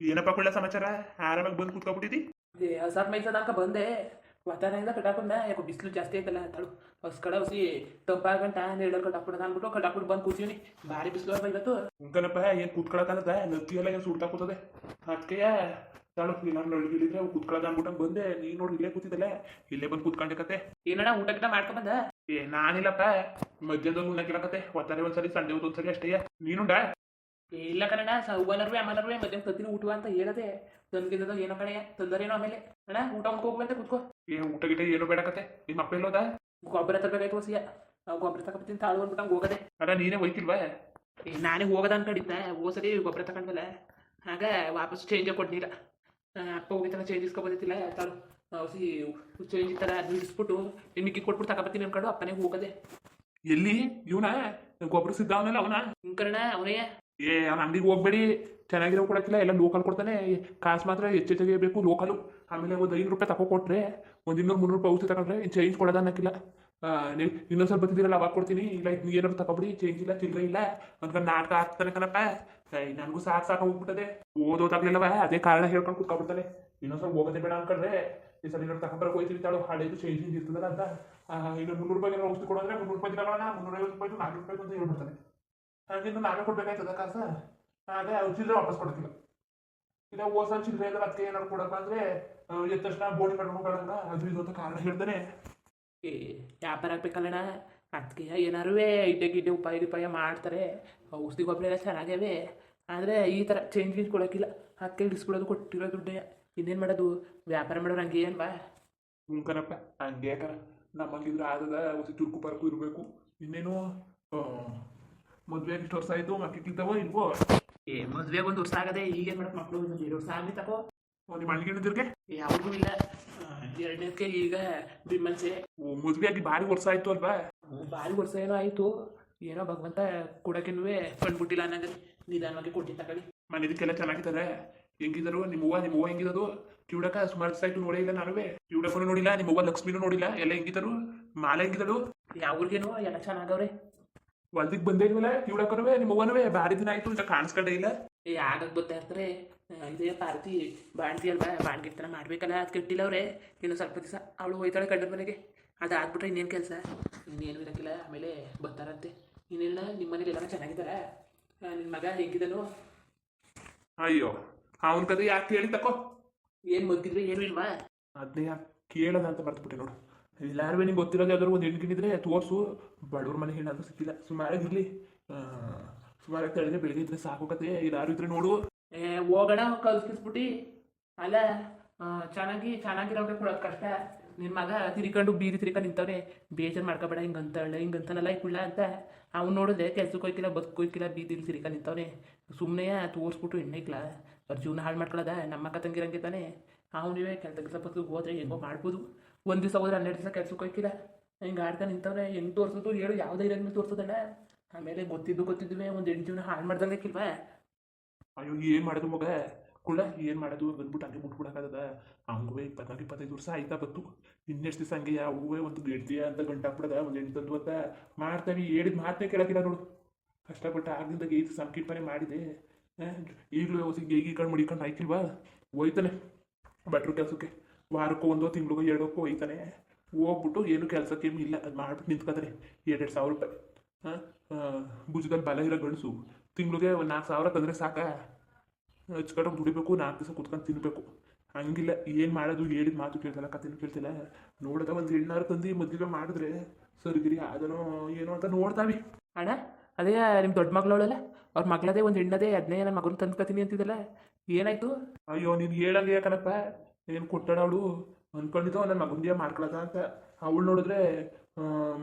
ಏನಪ್ಪ ಕೊಳ್ಳ ಸಮಾಚಾರ? ಆರಾಮಾಗಿ ಬಂದು ಕೂತ್ಕೊಬಿಟ್ಟಿದ್ದಿ ಹಸಾರ್ ತನಕ ಬಂದೆ. ವಾತಾವರಣದಿಂದ ಕಟ್ಟಾಕೊಂಡ ಯಾಕೋ ಬಿಸಿಲು ಜಾಸ್ತಿ ಐತಲ್ಲ ತಳು. ಹೊಸ ಕಡೆ ಹೊಸಿ ತಂಪಾಗಂಟ ನೀಡಲ್ ಕಟ್ಟಾಕ್ಬಿಡೋದು ಅಂದ್ಬಿಟ್ಟು ಕಟ್ಟಾಕ್ಬಿಟ್ಟು ಬಂದು ಕೂತೀವಿ ಭಾರಿ ಬಿಸಿಲು ಅಪ್ಪ ಇವತ್ತು? ಉಂಕನಪ್ಪ ಏನು ಕೂತ್ಕೊಳಕಾಗದ ನತ್ತಿ ಎಲ್ಲ ಏನು ಸುಡ್ತಾ ಕೂತದೆ? ಅದಕ್ಕೆ ತಳು ನಾನು ನಳ್ಗಿಳಿದ್ರೆ ಕೂತ್ಕೊಳ್ಳೋದು ಅಂದ್ಬಿಟ್ಟು ಬಂದೆ. ನೀನು ನೋಡಿ ಇಲ್ಲೇ ಕೂತಿದ್ದಲ್ಲ. ಇಲ್ಲೇ ಬಂದು ಕೂತ್ಕೊಂಡೆ ಕತೆ. ಏನಣ್ಣ ಊಟ ಗಿಟ ಮಾಡ್ಕೊಂಡ್ ಬಂದ? ಏ ನಾನಿಲ್ಲಪ್ಪ. ಮಧ್ಯಾಹ್ನದಲ್ಲಿ ಉಣ್ಣಕ್ಕಿಲ್ಲ ಕತೆ. ಒತ್ತಾರೆ ಒಂದ್ಸರಿ ಸಂಡೆ ಒಂದೊಂದ್ಸರಿ ಒಂದ್ಸರಿ ಅಷ್ಟೇ. ನೀನುಂಡ? ಇಲ್ಲ ಕಣ ಸೌವನರ್ವೆ ಅಮ್ಮನರ್ವೆ ಮಧ್ಯಾಹ್ನ ತತ್ತಿನ ಊಟ ಅಂತ ಹೇಳದೆ. ತಂದಿದ್ದದ ಏನೋ ಕಣೆ ತಂದರೇನೋ ಆಮೇಲೆ. ಅಣ್ಣ ಊಟ ಅಂತ ಕೂತ್ಕೋ. ಏ ಊಟ ಗಿಟ ಏನು ಬೇಡ ಕತೆ. ನಿಮ್ಮ ಅಪ್ಪ ಎಲ್ಲೋದ? ಗೊಬ್ಬರ ತರಬೇಕಾಯ್ತು ನಾವು ಗೊಬ್ಬರ ತಗೊಬತ್ತೀನಿ ತಾಳು ಅಂದ್ಬಿಟ್ಟು ಹೋಗದೆ. ಅಲ್ಲ ನೀನೇ ಹೋಯ್ತಿಲ್ವಾ? ನಾನೇ ಹೋಗದ ಅನ್ಕೊಂಡಿದ್ದೆ ಹೋಸರಿ ಗೊಬ್ಬರ ತಗೊಂಡ್ಮೇಲೆ. ಆಗ ವಾಪಸ್ ಚೇಂಜ್ ಆ, ಅಪ್ಪ ಹೋಗಿತ್ತಾಗ ಚೇಂಜ್ ಇಸ್ಕೊಬೋದಿತ್ತಿಲ್ಲ ತಾಳು. ಸಿ ಚೇಂಜ್ ಇತ್ತಲ್ಲ ಥರ ನಿಲ್ಲಿಸ್ಬಿಟ್ಟು ನಿಮಗೆ ಕೊಟ್ಬಿಟ್ಟು ತಗೊಬತ್ತೀನಿ ಅನ್ಕೊಂಡು ಅಪ್ಪನೇ ಹೋಗದೆ. ಎಲ್ಲಿ? ಇವನ? ಗೊಬ್ಬರ ಸಿದ್ಧ ಅವನಲ್ಲ ಅವನ? ಹಿಂಕರಣ ಅವನೇ. ಏ ಅಂಗಡಿಗೆ ಹೋಗ್ಬೇಡಿ. ಚೆನ್ನಾಗಿರೋ ಕೊಡಕ್ಕಿಲ್ಲ, ಎಲ್ಲ ಲೋಕಲ್ ಕೊಡ್ತಾನೆ. ಕಾಸು ಮಾತ್ರ ಹೆಚ್ಚೆಚ್ಚಾಗಿ ಬೇಕು ಲೋಕಲು ಆಮೇಲೆ ಒಂದು ಐದು ರೂಪಾಯಿ ತಗೋ ಕೊಟ್ರೆ, ಒಂದು ಇನ್ನೂರು ಮುನ್ನೂರು ರೂಪಾಯಿ ಔಷಧಿ ತಗೊಂಡ್ರೆ ಚೇಂಜ್ ಕೊಡೋದು ಅನ್ನಕ್ಕಿಲ್ಲ. ನೀವು ಇನ್ನೊಂದು ಸ್ವಲ್ಪ ಬರ್ತಿದ್ದೀರಲ್ಲ ಅವಾಗ ಕೊಡ್ತೀನಿ. ಇಲ್ಲ ಇದು ಏನಾದ್ರು ತಗೊಬಿಡಿ ಚೇಂಜ್ ಇಲ್ಲ ಚಿಲ್ಲರೆ ಇಲ್ಲ. ಅಂತ ನಾಟಕ ಆಗ್ತಾನೆ ಕಣಪ್ಪ. ನನಗೂ ಸಾಕು ಸಾಕು ಹೋಗ್ಬಿಟ್ಟದೆ. ಓದೋದಾಗ್ಲಿಲ್ಲವ, ಅದೇ ಕಾರಣ ಹೇಳ್ಕೊಂಡು ಕುತ್ಕೊಬಿಡ್ತಾನೆ ಇನ್ನೊಂದು ಸ್ವಲ್ಪ ಹೋಗೋದೇ ಬೇಡ ಅನ್ಕೊಂಡ್ರೆ, ಈ ಸಲ ಏನಾದ್ರು ತಗೊಂಡ್ಬರಕ್ಕೆ ಹೋಯ್ತೀವಿ ತಾಳು. ಹಳೇದು ಚೇಂಜ್ ಇರ್ತದಲ್ಲ ಅಂತ. ಇನ್ನೊಂದು ಇನ್ನು ಮುನ್ನೂರು ರೂಪಾಯಿ ಔಷಧಿ ಕೊಡೋದ್ರೆ ಮುನ್ನೂರು ರೂಪಾಯಿ ತಗೊಳ್ಳೋಣ ಮುನ್ನೂರೈವತ್ತು ರೂಪಾಯಿ ನಾಲ್ಕು ರೂಪಾಯಿ ಅಂತ ಹೇಳ್ಬಿಡ್ತಾನೆ. ಹಾಗಿನ್ನು ನಾವೇ ಕೊಡ್ಬೇಕಾಯ್ತದ ಕಾಸ ಹಾಗೆ ಅವ್ರು ಚಿಲ್ಲರೆ ವಾಪಸ್ ಕೊಡ್ತಿಲ್ಲ ಇಲ್ಲ ಹೋಸ ಚಿಲ್ಲರೆ ಇಲ್ಲ ಅದಕ್ಕೆ ಏನಾದ್ರು ಕೊಡಪ್ಪ ಅಂದ್ರೆ ಎದ್ದ ತಕ್ಷಣ ಬೋಡಿ ಮಾಡ್ಕೊಳಲ್ಲ ಅದು ಇದು ಅಂತ ಕಾರಣ ಹೇಳ್ತಾನೆ ಏ ವ್ಯಾಪಾರ ಆಗ್ಬೇಕಲ್ಲಣ್ಣ. ಅದಕ್ಕೆ ಏನಾರು ಇಡ್ಡೆ ಗಿಡ್ಡೆ ಉಪಾಯ ಗಿಪಾಯ ಮಾಡ್ತಾರೆ. ಔಷಧಿ ಗೊಬ್ಬರ ಎಲ್ಲ ಚೆನ್ನಾಗೇವೆ ಆದರೆ ಈ ಥರ ಚೇಂಜ್ ಗೀಂಜ್ ಕೊಡೋಕ್ಕಿಲ್ಲ ಅದಕ್ಕೆ ಇಳಿಸ್ಬಿಡೋದು ಕೊಟ್ಟಿರೋ ದುಡ್ಡೇ. ಇನ್ನೇನು ಮಾಡೋದು? ವ್ಯಾಪಾರ ಮಾಡೋರು ಹಂಗೆ ಏನು ಬಾ ಹ್ಞೂ ಕಣಪ್ಪ ಹಂಗೆ ಕಣ ನಮ್ಮಂಗಿದ್ರೆ ಆದದ ಔಷಧಿ ಚುರುಕು ಪರಕು ಇರಬೇಕು. ಇನ್ನೇನು ಮದುವೆ ಇಷ್ಟು ವರ್ಷ ಆಯ್ತು ಮಕ್ಳಿದ್ದಾವ ಇಲ್ವೋ? ಏ ಮದ್ವೆಗೆ ಒಂದು ವರ್ಷ ಆಗದೆ ಈಗ ಏನ್ ಮಕ್ಕಳು ಮಕ್ಳು ಎರಡು ವರ್ಷ ಆಗಲಿ ತಗೋ ನಿಮ್ಮ ಅಣ್ಣಿಗೆ ಯಾವ್ದು ಇಲ್ಲ. ಎರಡನೇದಕ್ಕೆ ಈಗ ಬಿಮ್ಮನ್ಸೆ ಮದ್ವೆ ಆಗಿ ಭಾರಿ ವರ್ಷ ಆಯ್ತು ಅಲ್ವಾ? ಭಾರಿ ವರ್ಷ ಏನೋ ಆಯ್ತು. ಏನೋ ಭಗವಂತ ಕೊಡೋಕೆನೂ ಕಂಡ್ಬಿಟ್ಟಿಲ್ಲ ಅನ್ನಂಗೆ ನಿಧಾನವಾಗಿ ಕೊಟ್ಟಿದ್ದ ತಗೊಳ್ಳಿ ಮನೆದಕ್ಕೆಲ್ಲ ಚೆನ್ನಾಗಿದ್ದಾರೆ. ಹೆಂಗಿದ್ರು ನಿಮ್ಮ ಅವ್ವ ನಿಮ್ಮ ಅವ್ವ ಹೆಂಗಿರೋದು ಕಿವುಡಕ ಸುಮಾರು ಸೈಟು ನೋಡೇ ಇಲ್ಲ ನಾನು ಕಿವುಡಕನು ನೋಡಿಲ್ಲ ನಿಮ್ಮ ಅವ್ವ ಲಕ್ಷ್ಮಿನೂ ನೋಡಿಲ್ಲ. ಎಲ್ಲ ಹೆಂಗಿದ್ರು? ಮಾಲೆ ಹೆಂಗಿದಳು? ಯಾವ್ರಿಗೇನೋ ಎಲ್ಲ ಚೆನ್ನಾಗವ್ರೆ ಹೊಲ್ದಿಗೆ ಬಂದೇ ಇಲ್ವಲ್ಲ ಕಿವುಡಕನುವೆ ನಿಮ್ಮ ಅವ್ವನುವೆ ಭಾರಿ ದಿನ ಆಯ್ತು ಅಂತ ಕಾಣಿಸ್ಕೊಂಡೇ ಇಲ್ಲ ಏ ಆಗಕ್ ಬರ್ತಾ ಇರ್ತಾರೆ ಇದೇ ಪಾರ್ತಿ ಬಾಣ್ತಿ ಅಲ್ವಾ ಬಾಣ್ಗಿರ್ತನ ಮಾಡ್ಬೇಕಲ್ಲ ಅದು ಕೆಟ್ಟಿಲ್ಲ ಅವ್ರೆ ಇನ್ನು ಸ್ವಲ್ಪ ದಿವಸ ಅವಳು ಹೋಯ್ತಾಳೆ ಕಂಡ್ರ ಮನೆಗೆ. ಅದು ಆಗ್ಬಿಟ್ರೆ ಇನ್ನೇನು ಕೆಲಸ? ಇನ್ನೇನು ಇರಕ್ಕಿಲ್ಲ ಆಮೇಲೆ ಬರ್ತಾರಂತೆ. ಇನ್ನೇನ ನಿಮ್ಮ ಮನೇಲಿ ಎಲ್ಲ ಚೆನ್ನಾಗಿದ್ದಾರ ನಿನ್ನ ಮಗ ಹೆಂಗಿದನು? ಅಯ್ಯೋ ಅವನ ಕತೆ ಯಾಕೆ ಕೇಳಿ ತಕೋ? ಏನು ಮಗ್ಗಿದ್ರೆ ಏನು ಇಲ್ವಾ? ಅದನ್ನೇ ಯಾಕೆ ಕೇಳೋದ ಅಂತ ಮರ್ತ್ಬಿಟ್ಟೆ ನೋಡು. ಎಲ್ಲಾರು ನಿಂಗೆ ಗೊತ್ತಿರೋದು ಯಾವ್ದಾರು ಒಂದು ಹೆಣ್ಗಿನಿದ್ರೆ ತೋರಿಸು. ಬಡವ್ರ ಮನೆ ಹೆಣ್ಣಾದ್ರೂ ಸಿಕ್ಕಿಲ್ಲ. ಸುಮಾರಾಗಿರ್ಲಿ ಸುಮಾರಾಗಿ ತಳಿದ್ರೆ ಬೆಳಿಗ್ಗೆ ಇದ್ರೆ ಸಾಕು ಕತೆ. ಯಾರು ಇದ್ರೆ ನೋಡು. ಏ, ಹೋಗೋಣ ಕಲ್ಸ್ಕಿಸ್ಬಿಟ್ಟು ಅಲ್ಲ ಚೆನ್ನಾಗಿ, ಚೆನ್ನಾಗಿರೋಕೆ ಕೊಡೋದು ಕಷ್ಟ. ನಿನ್ನ ಮಗ ತಿರ್ಕೊಂಡು ಬೀದಿ ತಿರ್ಕೊಂಡು ನಿಂತವ್ರೆ ಬೇಜಾರು ಮಾಡ್ಕೋಬೇಡ ಹಿಂಗೆ ಅಂತಾಳೆ ಹಿಂಗೆ ಅಂತಾನಲ್ಲ ಕುಳ್ಳ ಅಂತ. ಅವ್ನು ನೋಡಿದ್ರೆ ಕೆಲ್ಸಕ್ಕೆ ಹೋಯ್ಕಿಲ್ಲ, ಬದುಕು ಬೀದಿಲಿ ತಿರ್ಕೊಂಡು ನಿಂತವ್ರೆ ಸುಮ್ಮನೆ ತೋರಿಸ್ಬಿಟ್ಟು ಎಣ್ಣೆಕ್ಲ ಅವ್ರ ಜೀವನ ಹಾಳು ಮಾಡ್ಕೊಳ್ಳೋದ ನಮ್ಮ ಅಕ್ಕ ತಂಗಿರಂಗೆ ತಾನೆ. ಅವನಿವೆ ಕೆಲಸ ಕೆಲಸ ಬದುಕು ಹೋದ್ರೆ ಹೆಂಗೋ ಮಾಡ್ಬೋದು. ಒಂದು ದಿವಸ ಹೋದ್ರೆ ಹನ್ನೆರಡು ದಿವಸ ಕೆಲ್ಸಕ್ಕೆ ಹೋಯ್ಕಿಲ್ಲ ಹಿಂಗೆ ಆಡ್ತಾನೆ ನಿಂತವ್ರೆ, ಹೆಂಗೆ ತೋರಿಸೋದು? ಹೇಳು, ಯಾವುದೇ ಇರೋದ್ಮೇಲೆ ತೋರಿಸೋದಣ್ಣ. ಆಮೇಲೆ ಗೊತ್ತಿದ್ದು ಗೊತ್ತಿದ್ವಿ ಒಂದು ಎಂಟು ಜೀವನ ಹಾಳು ಮಾಡ್ದಂಗೆ ಕಿಲ್ವಾ. ಅಯ್ಯೋ, ಏನು ಮಾಡೋದು ಮಗ? ಕುಳ್ಳ, ಏನು ಮಾಡೋದು? ಬಂದ್ಬಿಟ್ಟು ಹಂಗೆ ಬಿಟ್ಬಿಡಕ್ಕಾಗದ ಹಂಗೂ ಇಪ್ಪತ್ನಾಲ್ಕು, ಇಪ್ಪತ್ತೈದು ವರ್ಷ ಆಯ್ತಾ ಬತ್ತು ಇನ್ನೆಷ್ಟು ದಿವಸ ಹಂಗೆ ಹೂವೇ ಒಂದು ಗೆಡ್ತೀಯ ಅಂತ ಗಂಟಾಕ್ಬಿಡದ ಒಂದು ಎಂಟು ತಂದು ಅಂತ ಮಾಡ್ತಾವೆ ಹೇಳಿದ ಮಾತೇ ಕೇಳಕ್ಕಿಲ್ಲ ನೋಡು. ಕಷ್ಟಪಟ್ಟು ಆಗಿಂದ ಗೇಯ್ತು ಸಂಕೀರ್ಪನೆ ಮಾಡಿದೆ. ಈಗಲೂ ಹೋಗಿ ಕಣ್ಣು ಮುಡಿಕೊಂಡು ಆಯ್ತಿಲ್ವಾ ಹೋಯ್ತಾನೆ ಭಟ್ರು ಕೆಲಸಕ್ಕೆ. ವಾರಕ್ಕೂ ಒಂದೋ ತಿಂಗಳಿಗೋ ಎರಡಕ್ಕೂ ಹೋಗ್ತಾನೆ ಹೋಗ್ಬಿಟ್ಟು ಏನು ಕೆಲಸಕ್ಕೇನು ಇಲ್ಲ ಅದು ಮಾಡ್ಬಿಟ್ಟು ನಿಂತ್ಕೊಂಡ್ರೆ ಎರಡೆರಡು ಸಾವಿರ ರೂಪಾಯಿ. ಹಾಂ? ಭುಜದಲ್ಲಿ ಬಲ ಇರೋ ಗಂಡಸು. ತಿಂಗಳಿಗೆ ಒಂದು ನಾಲ್ಕು ಸಾವಿರ ತಂದರೆ ಸಾಕ? ಹಚ್ಕಟ್ಟೋಗಿ ದುಡಿಬೇಕು ನಾಲ್ಕು ದಿವಸ ಕುತ್ಕೊಂಡು ತಿನ್ನಬೇಕು ಹಂಗಿಲ್ಲ ಏನು ಮಾಡೋದು ಹೇಳಿದ ಮಾತು ಕೇಳ್ತಲ್ಲ ಕಥೆನೂ ಕೇಳ್ತಿಲ್ಲ. ನೋಡದ ಒಂದು ಹೆಣ್ಣಾರು ತಂದು ಮದುವೆ ಮಾಡಿದ್ರೆ ಸರಿಗಿರಿ ಅದನೋ ಏನೋ ಅಂತ ನೋಡ್ತಾವಿ. ಅಣ್ಣ ಅದೇ ನಿಮ್ಮ ದೊಡ್ಡ ಮಗಳವಳಲ್ಲ? ಅವ್ರ ಮಗಳದೇ ಒಂದು ಹೆಣ್ಣದೇ ಅದನ್ನೇ ನನ್ನ ಮಗನ ತಂದ್ಕೊತೀನಿ ಅಂತಿದ್ದಲ್ಲ. ಏನಾಯ್ತು? ಅಯ್ಯೋ ನೀನು ಹೇಳಂಗೆ ಯಾಕನಪ್ಪ ಏನು ಕೊಟ್ಟಾಳ ಅವಳು? ಅನ್ಕೊಂಡಿದ್ದೋ ನನ್ನ ಮಗನಿಗೆ ಮಾಡ್ಕೊಳದ ಅಂತ. ಅವಳು ನೋಡಿದ್ರೆ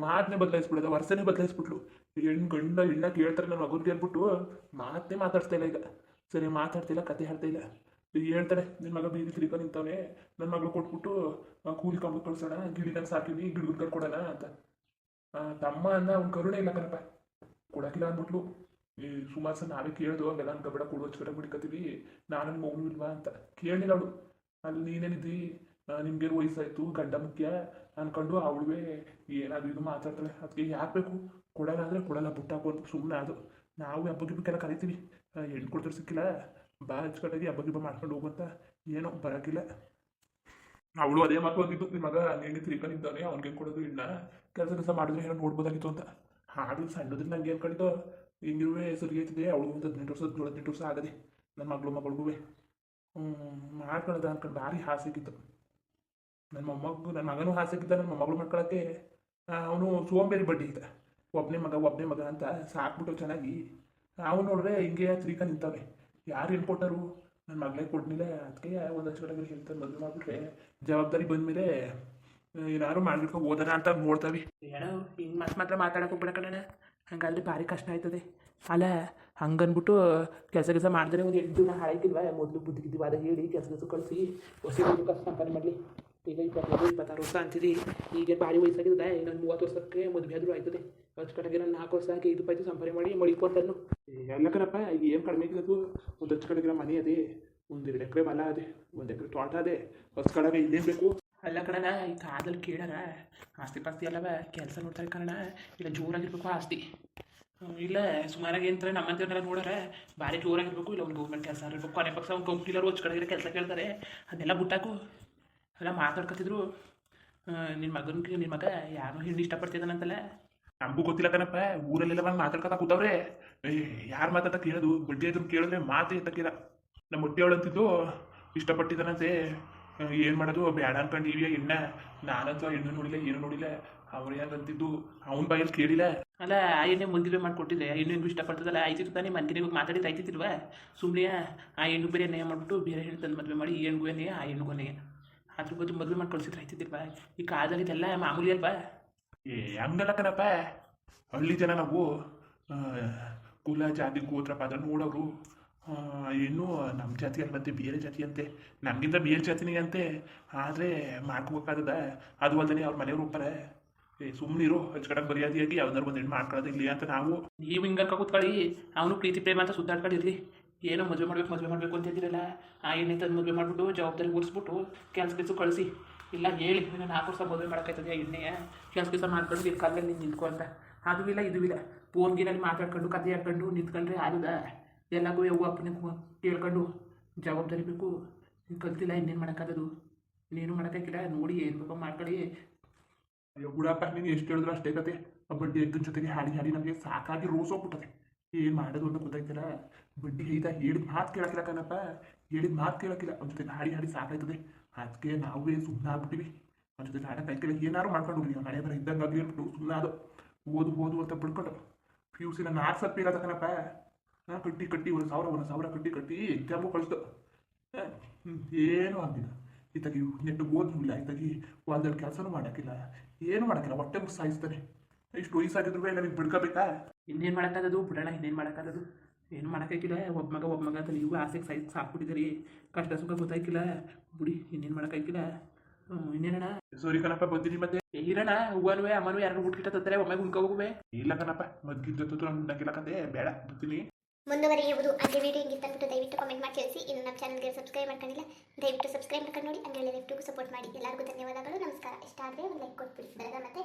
ಮಾತನ್ನೇ ಬದಲಾಯಿಸ್ಬಿಡೋದು, ವರ್ಷನೇ ಬದಲಾಯಿಸ್ಬಿಟ್ಲು. ಹೆಣ್ಣು ಗಂಡ ಹೆಣ್ಣ ಕೇಳ್ತಾರೆ ನನ್ನ ಮಗನಿಗೆ ಅಂದ್ಬಿಟ್ಟು ಮಾತನ್ನೇ ಮಾತಾಡ್ತಾ ಇಲ್ಲ ಈಗ. ಸರಿ ಮಾತಾಡ್ತಿಲ್ಲ ಕತೆ ಹೇಳ್ತಾ ಇಲ್ಲ. ಈಗ ಹೇಳ್ತಾನೆ ನಿನ್ನ ಮಗ ಬೀದಿ ತಿರ್ಗ ನಿಂತವನೆ. ನನ್ನ ಮಗಳು ಕೊಟ್ಬಿಟ್ಟು ಕೂಲಿ ಕಂಬ ಕಳ್ಸೋಣ ಗಿಡಿನ ಸಾಕಿವಿ ಕರ್ ಕೊಡೋಣ ಅಂತ. ತಮ್ಮ ಅನ್ನ ಅವ್ನ ಕರುಣೆ ಇಲ್ಲ ಕಣಪ್ಪ. ಕೊಡಕ್ಕಿಲ್ಲ ಅಂದ್ಬಿಟ್ಲು. ಈ ಸುಮಾರು ಸಹ ನಾವೇ ಕೇಳ್ದು, ಹಂಗೆಲ್ಲ ಅನ್ಕೋಬೇಡ ಕೊಡು ಚಿಕ್ಕ ಬಿಡ್ಕತೀವಿ ನಾನು ಮಗು ಇಲ್ವಾ ಅಂತ. ಕೇಳಿಲ್ಲ ಅವಳು. ಅಲ್ಲಿ ನೀನೇನಿದ್ದಿ? ನಿಮ್ಗೆ ವಯಸ್ಸಾಯ್ತು? ಗಂಡ ಮುಖ್ಯ? ಅನ್ಕೊಂಡು ಅವಳುವೆ ಏನಾದ್ರು ಇದು ಮಾತಾಡ್ತಾಳೆ. ಅದಕ್ಕೆ ಯಾಕೆ ಬೇಕು? ಕೊಡಲ್ಲ ಅಂದರೆ ಕೊಡಲ್ಲ ಬುಟ್ಟಾಕು ಅಂತ ಸುಮ್ಮನೆ ಅದು. ನಾವು ಹಬ್ಬ ಗಿಬ್ಬಕ್ಕೆಲ್ಲ ಕರಿತೀವಿ. ಹೆಣ್ಣು ಕೊಡ್ತಾರೆ ಸಿಕ್ಕಿಲ್ಲ. ಬಾ ಹಚ್ಕಟ್ಟಾಗಿ ಹಬ್ಬ ಗಿಬ್ಬ ಮಾಡ್ಕೊಂಡು ಹೋಗುವಂತ ಏನೋ ಬರೋಕ್ಕಿಲ್ಲ ಅವಳು ಅದೇ ಮಾತು ಅಂದಿದ್ದು. ನಿಮ್ಮ ಮಗ ಹೆಂಗೆ ತಿರ್ಕೊಂಡಿದ್ದಾನೆ ಅವ್ನಿಗೆ ಕೊಡೋದು ಇಲ್ಲ ಕೆಲಸ ಕೆಲಸ ಮಾಡಿದ್ರೆ ಏನೋ ನೋಡ್ಬೋದಾಗಿತ್ತು ಅಂತ. ಹಾಡು ಸಣ್ಣದ್ರಿಂದ ನಂಗೆ ಏನು ಕಳಿತು ಹಿಂಗಿರುವೆ ಸರಿ ಅವಳು ಒಂದು ಹದಿನೆಂಟು ವರ್ಷ, ಹದಿನೇಳು, ಹದಿನೆಂಟು ವರ್ಷ ಆಗದೆ. ನನ್ನ ಮಗಳು ಮಗಳಿಗೂ ಮಾಡ್ಕೊಳ್ಳೋದ ಅನ್ಕೊಂಡು ಭಾರಿ ಹಾಸಿಗಿತ್ತು ನನ್ನ ಮೊಮ್ಮಗು ನನ್ನ ಮಗನು ಹಾಸಿಗಿದ್ದ ನನ್ನ ಮೊಮ್ಮಗಳು ಮಾಡ್ಕೊಳಕ್ಕೆ ಅವನು ಸೋಂಬೇರಿ ಬಡ್ಡಿ ಇದ್ದ. ಒಬ್ಬನೇ ಮಗ ಒಬ್ಬನೇ ಮಗ ಅಂತ ಸಾಕ್ಬಿಟ್ಟು ಚೆನ್ನಾಗಿ, ಅವನು ನೋಡ್ರೆ ಹಿಂಗೆ ತ್ರೀಕ ನಿಂತವೆ ಯಾರು ಏನು ಕೊಟ್ಟರು? ನನ್ನ ಮಗಳೇ ಕೊಡ್ನಿಲ್ಲ ಅದಕ್ಕೆ ಒಂದಷ್ಟು ಕಡೆ ಹೇಳ್ತಾರೆ, ಮದುವೆ ಮಾಡಿಬಿಟ್ರೆ ಜವಾಬ್ದಾರಿ ಬಂದಮೇಲೆ ಏನಾದ್ರು ಮಾಡ್ಬಿಟ್ಟು ಓದೋಣ ಅಂತ ನೋಡ್ತಾವೆ. ಏನೋ ಹಿಂಗೆ ಮತ್ತೆ ಮಾತ್ರ ಮಾತಾಡಕ್ಕೆ ಹೋಗ್ಬೇಡ ಹಂಗಾದ್ರೆ ಭಾರಿ ಕಷ್ಟ ಆಯ್ತದೆ. ಅಲ್ಲ ಹಂಗನ್ಬಿಟ್ಟು ಕೆಲಸ ಕೆಲಸ ಮಾಡಿದ್ರೆ ಒಂದು ಎಂಟು ದಿನ ಹಾಳಾಯ್ತಿಲ್ವ? ಮೊದಲು ಬುದ್ಧಿ ಗಿದ್ದಿವಾದ ಹೇಳಿ ಕೆಲಸ ಕೆಲಸ ಕಳಿಸಿ. ಹೊಸ ಸಂಪಾದನೆ ಮಾಡಲಿ. ಈಗ ಇಪ್ಪತ್ತೈದು ಇಪ್ಪತ್ತಾರು ವರ್ಷ ಅಂತೀರಿ ಈಗ ಭಾರಿ ವಯಸ್ಸಾಗಿದೆ ಇನ್ನೊಂದು ಮೂವತ್ತು ವರ್ಷಕ್ಕೆ ಮದುವೆ ಆದರೂ ಆಯ್ತದೆ. ಕಡೆಗೆ ನಾನು ನಾಲ್ಕು ವರ್ಷ ಹಾಕಿ ಐದು ರೂಪಾಯಿ ಸಂಪಾದನೆ ಮಾಡಿ ಮಡಿಕೊಂಡನು ಎಲ್ಲ ಕಣಪ್ಪ, ಈಗ ಏನು ಕಡಿಮೆ ಆಗಿರೋದು? ಒಂದು ಕಡೆಗೆ ಮನೆ ಅದೇ. ಒಂದು ಎರಡು ಎಕರೆ ಮಲ ಅದೇ. ಒಂದು ಎಕರೆ ತೋಟ ಅದೇ. ಹೊಸ ಕಡೆಗೆ ಇನ್ನೇನು ಬೇಕು. ಅಲ್ಲ ಕಣಣ ಈ ಕಾದಲ್ಲಿ ಕೇಳಾರ ಆಸ್ತಿ ಪಾಸ್ತಿ ಅಲ್ಲವ ಕೆಲಸ ನೋಡ್ತಾರೆ ಕಣ ಇಲ್ಲ ಜೋರಾಗಿರ್ಬೇಕು ಆಸ್ತಿ. ಇಲ್ಲ ಸುಮಾರಾಗಿ ಏನಂತಾರೆ ನಮ್ಮಂತೆಲ್ಲ ನೋಡಾರ ಭಾರಿ ಜೋರಾಗಿರ್ಬೇಕು, ಇಲ್ಲ ಒಂದು ಗೌರ್ಮೆಂಟ್ ಕೆಲಸ ಇರಬೇಕು. ಕೊನೆ ಪಕ್ಷ ಒಂದು ಕಂಪ್ನಿಲರು ಹೊಚ್ಚ ಕಡೆ ಕೆಲಸ ಕೇಳ್ತಾರೆ. ಅದನ್ನೆಲ್ಲ ಬಿಟ್ಟಾಕು. ಎಲ್ಲ ಮಾತಾಡ್ಕೊತಿದ್ರು ನಿನ್ನ ಮಗನಿಗೆ ನಿನ್ನ ಮಗ ಯಾರು ಹೆಣ್ಣು ಇಷ್ಟಪಡ್ತಿದ್ದಾನಂತಲ್ಲ ನಮಗೂ ಗೊತ್ತಿಲ್ಲ ಕಣಪ್ಪ, ಊರಲ್ಲೆಲ್ಲ ಬಂದು ಮಾತಾಡ್ಕೊತಾ ಕೂತವ್ರೆ. ಏ, ಯಾರು ಮಾತಾಡ್ತಾ ಕೇಳೋದು? ಬಡ್ಡಿ ಅದನ್ನು ಕೇಳಿದ್ರೆ ಮಾತು ಎತ್ತಕ್ಕಿಲ್ಲ. ನಮ್ಮ ಹೊಟ್ಟೆಯವಳಂತಿದ್ದು ಇಷ್ಟಪಟ್ಟಿದ್ದಾನಂತೆ ಏನು ಮಾಡೋದು? ಬೇಡ ಅನ್ಕೊಂಡು ಇವಿಯ ಎಣ್ಣ ನಾನಂತೂ ಹೆಣ್ಣು ನೋಡಿಲ್ಲ ಏನು ನೋಡಿಲ್ಲ. ಅವ್ರು ಅಂತಿದ್ದು. ಅವನ ಬಾಯಲ್ಲಿ ಕೇಳಿಲ್ಲ. ಅಲ್ಲ ಆ ಎಣ್ಣೆ ಮದುವೆ ಮಾಡಿಕೊಟ್ಟಿದ್ರೆ ಹೆಣ್ಣು ಇಷ್ಟಪಡ್ತದಲ್ಲ? ಆಯ್ತಿತ್ತು ತಾನೇ ಮನ್ಗಿನ ಹೋಗಿ ಮಾತಾಡಿದ್ದು ಆಯ್ತಿತ್ತಿಲ್ವಾ ಸುಮ್ಮನೆ ಆ ಹೆಣ್ಣು ಬೇರೆ ಎಣ್ಣೆ ಮಾಡ್ಬಿಟ್ಟು ಬೇರೆ ಹೆಣ್ಣು ತಂದು ಮದುವೆ ಮಾಡಿ ಈ ಗುಣೆ ಆ ಹೆಣ್ಣು ನೇಯ ಅದ್ರ ಬದಲು ಮದುವೆ ಮಾಡಿ ಕಳ್ಸಿದ್ರೆ ಆಯ್ತಿದ್ದಿಲ್ವಾ ಈ ಕಾಲದಲ್ಲಿ ಇದೆಲ್ಲ ಮಾಮೂಲಿ ಅಲ್ವಾ? ಏ ಹಂಗಲ್ಲ ಕಣಪ್ಪ. ಹಳ್ಳಿ ಜನ ನಾವು ಕುಲ ಜಾತಿ ಗೋತ್ರ ಪಾತ್ರ ನೋಡೋರು. ಏನು ನಮ್ಮ ಮತ್ತೆ ಬೇರೆ ಜಾತಿ ಅಂತೆ ನಮಗಿಂತ ಬೇರೆ ಜಾತಿನಿಗೆ ಅಂತೆ ಆದರೆ ಮಾಡ್ಕೋಬೇಕಾದದ. ಅದು ಅಲ್ಲದೆ ಅವ್ರ ಮನೆಯವ್ರು ಒಪ್ಪರೆ, ಏ ಸುಮ್ಮನಿರು ಹಚ್ಕಡಕ್ಕೆ ಮರ್ಯಾದೆಯಾಗಿ ಯಾವ್ದಾರು ಒಂದು ಹೆಣ್ಣು ಮಾಡ್ಕೊಳ್ಳೋದು ಇಲ್ಲಿ ಅಂತ ನಾವು ನೀವು ಹಿಂಗಕ್ಕ ಕೂತ್ಕೊಳ್ಳಿ, ಅವನು ಪ್ರೀತಿ ಪ್ರೇಮ ಅಂತ ಸುತ್ತಾಡ್ಕೊಂಡಿರ್ಲಿ ಏನೋ ಮದುವೆ ಮಾಡ್ಬೇಕು, ಮದುವೆ ಮಾಡಬೇಕು ಅಂತ ಇದ್ದೀರಲ್ಲ, ಆ ಎಣ್ಣೆ ತಂದು ಮದುವೆ ಮಾಡಿಬಿಟ್ಟು ಜವಾಬ್ದಾರಿ ಓಡಿಸ್ಬಿಟ್ಟು ಕೆಲಸ ಕೆಲಸ ಕಳಿಸಿ. ಇಲ್ಲ, ಹೇಳಿ ನಾನು ನಾಲ್ಕು ವರ್ಷ ಮದುವೆ ಮಾಡೋಕ್ಕಾಯ್ತದೆ ಆ ಕೆಲಸ ಕೆಲಸ ಮಾಡ್ಕೊಂಡು ನಿನ್ನ ಕಾಲದಲ್ಲಿ ಅದು ಇಲ್ಲ, ಇದು ಇಲ್ಲ. ಫೋನ್ ಗಿನಲ್ಲಿ ಮಾತಾಡ್ಕೊಂಡು ಕತೆ ಹಾಕೊಂಡು ನಿಂತ್ಕೊಂಡ್ರೆ ಆಗುದ? ಎಲ್ಲಗೂ ಯವ್ವ ಅಪ್ಪನ ಕೇಳ್ಕೊಂಡು ಜವಾಬ್ದಾರಿ ಬೇಕು. ನೀನು ಕಲ್ತಿಲ್ಲ, ಇನ್ನೇನು ಮಾಡೋಕ್ಕಾಗದು? ಇನ್ನೇನು ಮಾಡೋಕ್ಕಾಗಿಲ್ಲ, ನೋಡಿ ಏನು ಬೇಕೋ ಮಾಡ್ಕೊಳ್ಳಿ. ಅಯ್ಯೋ ಬಿಡಪ್ಪ ನೀನು ಎಷ್ಟು ಹೇಳಿದ್ರು ಅಷ್ಟೇ ಕತೆ. ಬಡ್ಡಿ ಎದ್ದಿನ ಜೊತೆಗೆ ಹಾಡಿ ಹಾಡಿ ನಮಗೆ ಸಾಕಾಗಿ ರೋಸೋಗ್ಬಿಟ್ಟದೆ ಏನು ಮಾಡೋದು ಅಂತ ಗೊತ್ತಾಯ್ತಿಲ್ಲ? ಬಡ್ಡಿ ಐದ ಹೇಳಿದ ಮಾತು ಕೇಳೋಕ್ಕಿಲ್ಲ ಕಣಪ್ಪ. ಹೇಳಿದ ಮಾತು ಕೇಳಕ್ಕಿಲ್ಲ. ಅವ್ನ ಜೊತೆ ಹಾಡಿ ಹಾಡಿ ಸಾಕಾಯ್ತದೆ. ಅದಕ್ಕೆ ನಾವೇ ಸುಮ್ಮನೆ ಆಗ್ಬಿಟ್ಟಿವಿ ಅವ್ನ ಜೊತೆ ಹಾಡ ಕೈ ಕೆಳಗೆ ಏನಾರು ಮಾಡ್ಕೊಂಡು ಹೋಗಿ ಹಳೆ ಬರ ಇದ್ದಂಗೆ ಆಗಲಿ ಅಂದ್ಬಿಟ್ಟು ಸುಮ್ಮನೆ ಅದು ಓದು ಓದು ಅಂತ ಬಿಡ್ಕೊಂಡು. ಪಿ ಯು ಸಿನ ನಾಲ್ಕು ಕಣಪ್ಪ. ಹಾಂ ಕಟ್ಟಿ ಕಟ್ಟಿ ಒಂದು ಸಾವಿರ ಒಂದು ಸಾವಿರ ಕಟ್ಟಿ ಕಟ್ಟಿ ಎಕ್ಸಾಮು ಕಳಿಸ್ತು. ಏನೂ ಆಗಿಲ್ಲ ಈತಾಗಿ ನೆಟ್ಟು ಓದೂ ಇಲ್ಲ ಇತ್ತಾಗಿ ಹೊಲ್ದಲ್ಲಿ ಕೆಲಸನೂ ಮಾಡೋಕ್ಕಿಲ್ಲ. ಏನು ಮಾಡೋಕ್ಕಿಲ್ಲ ಹೊಟ್ಟೆ ಮುಗಿ ಸಾಯಿಸ್ತಾನೆ. ಇಷ್ಟು ವಯಸ್ಸಾಗಿದ್ರು ನನಗೆ ಬಿಡ್ಕೋಬೇಕಾ? ಇನ್ನೇನು ಮಾಡೋಕ್ಕಾಗದು ಬಿಡೋಣ ಇನ್ನೇನು ಮಾಡೋಕ್ಕಾಗದು ಏನು ಮಾಡೋಕ್ಕಾಗಿಲ್ಲ ಒಬ್ಬ ಮಗ ಒಬ್ಬ ಮಗ ಅಂತ ನೀವು ಆಸೆಗೆ ಸಾಯ್ ಸಾಕ್ಬಿಟ್ಟಿದ್ದೀರಿ. ಕಷ್ಟ ಸುಖ ಗೊತ್ತಾಯ್ಕಿಲ್ಲ ಬಿಡಿ ಇನ್ನೇನು ಮಾಡೋಕ್ಕಾಗಿಲ್ಲ ಹ್ಞೂ ಇನ್ನೇನಣ್ಣ? ಸೋರಿ ಕಣಪ್ಪ ಬಂದಿನಿ ಮತ್ತೆ. ಇರೋಣ ಹೂವನುವೆ ಅಮ್ಮನೂ ಯಾರು ಹುಡ್ಕಿಟ್ಟ ತಂದ್ರೆ ಒಮ್ಮೆ ಉಣ್ಕೋಗುವೆ ಇಲ್ಲ ಕಣಪ್ಪ ಮದ್ಗಿದ್ದು ಜೊತೆ ಕತೆ ಬೇಡ ಬರ್ತೀನಿ. ಮುಂದುವರಿಯುವುದು. ಹಾಗೆ ವಿಡಿಯೋ ಅಂದ್ಬಿಟ್ಟು ದಯವಿಟ್ಟು ಕಾಮೆಂಟ್ ಮಾಡಿ ತಿಳಿಸಿ. ಇನ್ನು ನಮ್ಮ ಚಾನಲ್ಗೆ ಸಬ್ಸ್ಕ್ರೈಬ್ ಮಾಡ್ಕೊಂಡಿಲ್ಲ, ದಯವಿಟ್ಟು ಸಬ್ಸ್ಕ್ರೈಬ್ ಮಾಡ್ಕೊಂಡು ನೋಡಿ. ಹಂಗೆ ಲೆಫ್ಟಿಗೂ ಸಪೋರ್ಟ್ ಮಾಡಿ. ಎಲ್ಲರಿಗೂ ಧನ್ಯವಾದಗಳು. ನಮಸ್ಕಾರ. ಇಷ್ಟ ಆದರೆ ಒಂದು ಲೈಕ್ ಕೊಟ್ಬಿಡಿ. ಬರೋಣ ಮತ್ತೆ.